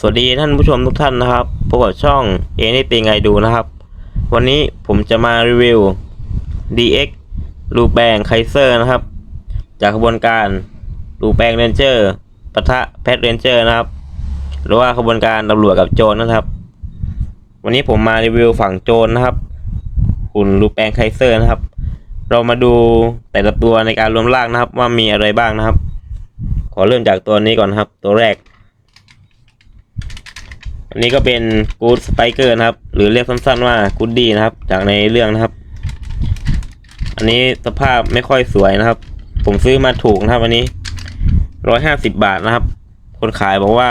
สวัสดีท่านผู้ชมทุกท่านนะครับพบกับช่องเอนี่ติงไงดูนะครับ วันนี้ผมจะมารีวิว DX รูแปงไคเซอร์นะครับ จากขบวนการรูแปงเรนเจอร์ปะทะแพทเรนเจอร์นะครับ หรือว่าขบวนการตำรวจกับโจรนะครับ วันนี้ผมมารีวิวฝั่งโจรนะครับหุ่นรูแปงไคเซอร์นะครับ เรามาดูแต่ละตัวในการรวมร่างนะครับ ว่ามีอะไรบ้างนะครับ ขอเริ่มจากตัวนี้ก่อนนะครับ ตัวแรก นนี้ก็เป็นกูดสไปเกอร์นะครับ หรือเรียกสั้นๆว่ากูดดี้นะครับ จากในเรื่องนะครับ อันนี้สภาพไม่ค่อยสวยนะครับ ผมซื้อมาถูกนะครับ อันนี้ร้อยห้าสิบบาทนะครับ คนขายบอกว่า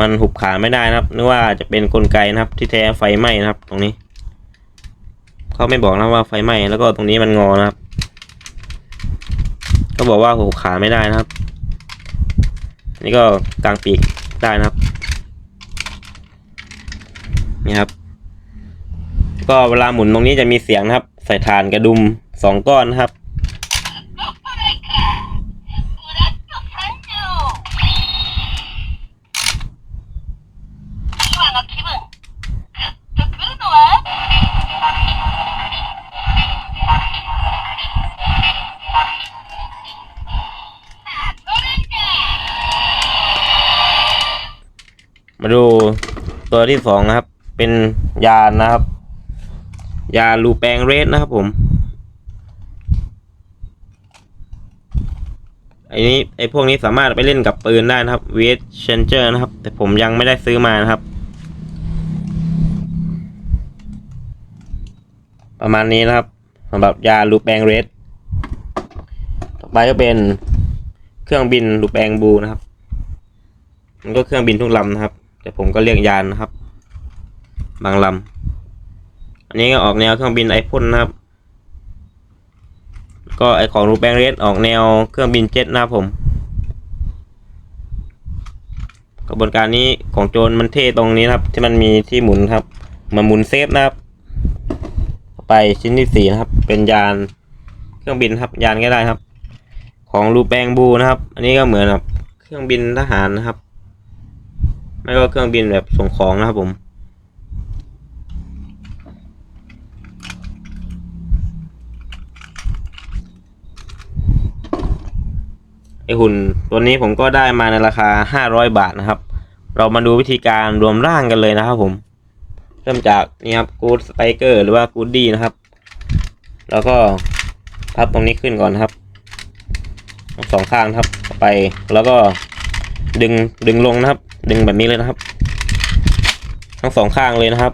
มันหุบขาไม่ได้นะครับนึกว่าจะเป็นกลไกนะครับ ที่แท้ไฟไหม้นะครับ ตรงนี้ เขาไม่บอกนะว่าไฟไหม้แล้วก็ตรงนี้มันงอนะครับก็บอกว่าหุบขาไม่ได้นะครับ นี่ก็กลางปีกได้นะครับ นี่ครับ ก็เวลาหมุนตรงนี้จะมีเสียงนะครับ ใส่ฐานกระดุมสองก้อนนะครับ มาดูตัวที่สองนะครับ เป็นยานนะครับ ยานรูแปงเรสนะครับผมไอ้นี้ไอ้พวกนี้สามารถไปเล่นกับปืนได้นะครับเวสเชนเจอร์นะครับ แต่ผมยังไม่ได้ซื้อมานะครับ ประมาณนี้นะครับสำหรับยาลูแปงเรสต่อไปก็เป็นเครื่องบินลูแปงบูนะครับ มันก็เครื่องบินทุกลำนะครับ แต่ผมก็เรียกยานนะครับ บางลำ อันนี้ก็ออกแนวเครื่องบินไอพ่นนะครับ ก็ไอของรูแปงเรสออกแนวเครื่องบินเจ็ตนะครับผม กระบวนการนี้ของโจรมันเท่ตรงนี้นะครับ ที่มันมีที่หมุนครับมาหมุนเซฟนะครับ ไปชิ้นที่สี่นะครับ เป็นยานเครื่องบินครับ ยานก็ได้ครับ ของรูแปงบูนะครับ อันนี้ก็เหมือนกับเครื่องบินทหารนะครับ ไม่ก็เครื่องบินแบบส่งของนะครับผม ไอหุ่นตัวนี้ผมก็ได้มาในราคาห้าร้อยบาทนะครับ เรามาดูวิธีการรวมร่างกันเลยนะครับผม เริ่มจากนี่ครับกูดสไตเกอร์หรือว่ากูดดี้นะครับ แล้วก็พับตรงนี้ขึ้นก่อนนครับทั้งสองข้างครับไปแล้วก็ดึงดึงลงนะครับ ดึงแบบนี้เลยนะครับ ทั้งสองข้างเลยนะครับ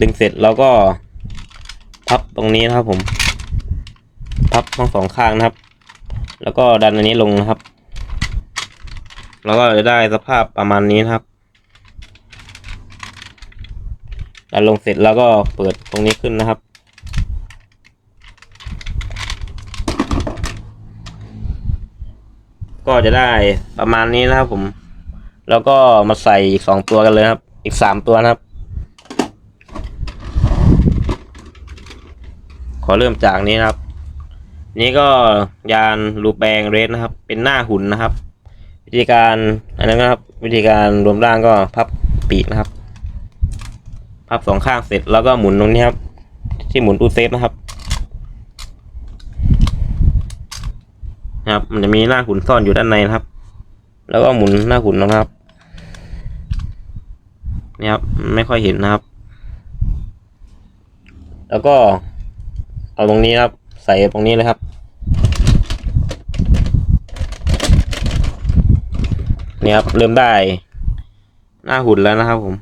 ดึงเสร็จแล้วก็พับตรงนี้นะครับผม พับทั้งสองข้างนะครับ แล้วก็ดันอันนี้ลงนะครับ แล้วก็จะได้สภาพประมาณนี้นะครับดันลงเสร็จแล้วก็เปิดตรงนี้ขึ้นนะครับ ก็จะได้ประมาณนี้นะครับผม แล้วก็มาใส่อีกสองตัวกันเลยครับ อีกสามตัวนะครับ ขอเริ่มจากนี้นะครับ นี่ก็ยานรูแปงเรสนะครับ เป็นหน้าหุ่นนะครับ วิธีการอันนั้นนะครับ วิธีการรวมร่างก็พับปีกนะครับ พับสองข้างเสร็จแล้วก็หมุนตรงนี้ครับ ที่หมุนตู้เซฟนะครับนะครับมันจะมีหน้าหุ่นซ่อนอยู่ด้านในนะครับ แล้วก็หมุนหน้าหุ่นนะครับนี่ครับไม่ค่อยเห็นนะครับ แล้วก็เอาตรงนี้ครับ ใส่ตรงนี้เลยครับ นี่ครับ เริ่มได้ หน้าหุ่นแล้วนะครับผม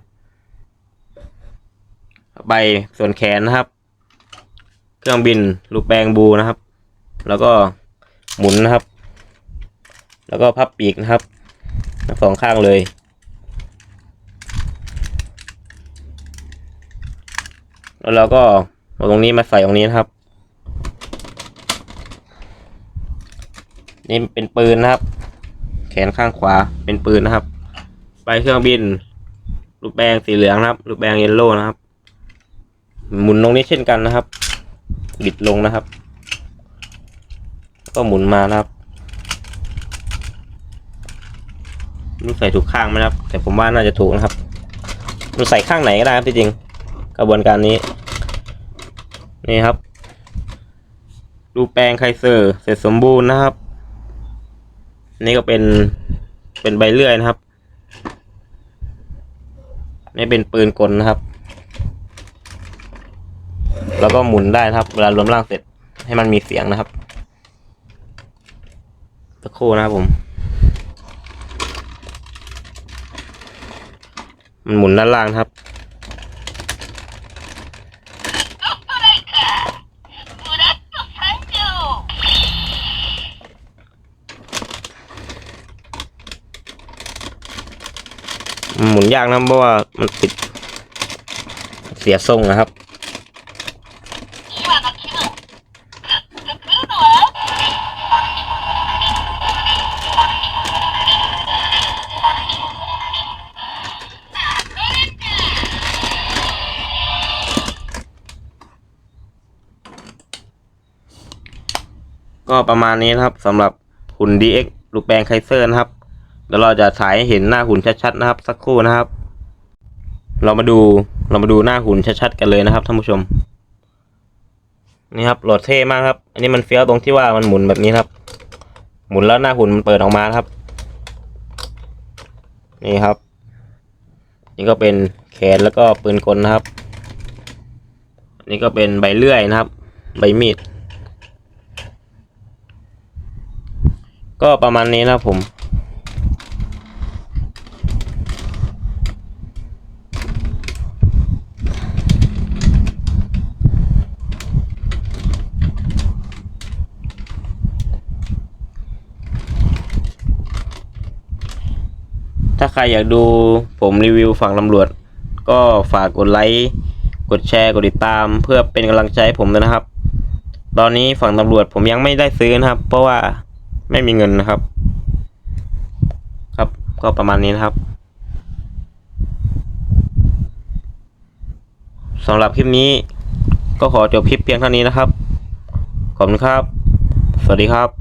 ต่อไปส่วนแขนนะครับ เครื่องบินลูกแปลงบูนะครับ แล้วก็หมุนนะครับ แล้วก็พับปีกนะครับทั้งสองข้างเลย แล้วเราก็เอาตรงนี้มาใส่ตรงนี้นะครับ นี่เป็นปืนนะครับ แขนข้างขวาเป็นปืนนะครับ ไปเครื่องบินลูกแบงสีเหลืองนะครับลูกแบงเยลโล่นะครับ หมุนตรงนี้เช่นกันนะครับ บิดลงนะครับ ก็หมุนมานะครับมันใส่ถูกข้างไหมครับ แต่ผมว่าน่าจะถูกนะครับมันใส่ข้างไหนก็ได้ครับจริงกระบวนการนี้ นี่ครับรูปแปลงไคเซอร์ เสร็จสมบูรณ์นะครับ นี่ก็เป็นเป็นใบเลื่อยนะครับ นี่เป็นปืนกลนะครับ แล้วก็หมุนได้นะครับ เวลารวมร่างเสร็จให้มันมีเสียงนะครับสักครู่นะครับผม มันหมุนด้านล่างนะครับุนยากนะเพราะว่ามันติดเสียทรงนะครับ ก็ประมาณนี้นะครับสำหรับหุ่น DX รูปแปลงไคเซอร์นะครับ เดี๋ยวเราจะถ่ายให้เห็นหน้าหุ่นชัดๆนะครับ สักครู่นะครับ เรามาดูเรามาดูหน้าหุ่นชัดๆกันเลยนะครับท่านผู้ชม นี่ครับโหลดเท่มากครับ อันนี้มันเฟี้ยวตรงที่ว่ามันหมุนแบบนี้ครับ หมุนแล้วหน้าหุ่นมันเปิดออกมาครับ นี่ครับ นี่ก็เป็นแขนแล้วก็ปืนกลนะครับนนี้ก็เป็นใบเลื่อยนะครับ ใบมีด ก็ประมาณนี้นะผม รอยากดูผมรีวิวฝั่งตำรวจ ก็ฝากกดไลค์กดแชร์กดติดตาม เพื่อเป็นกำลังใจให้ผมด้วยนะครับ ตอนนี้ฝั่งตำรวจผมยังไม่ได้ซื้อนะครับ เพราะว่าไม่มีเงินนะครับ ครับก็ประมาณนี้นะครับสำหรับคลิปนี้ ก็ขอจบคลิปเพียงเท่านี้นะครับ ขอบคุณครับ สวัสดีครับ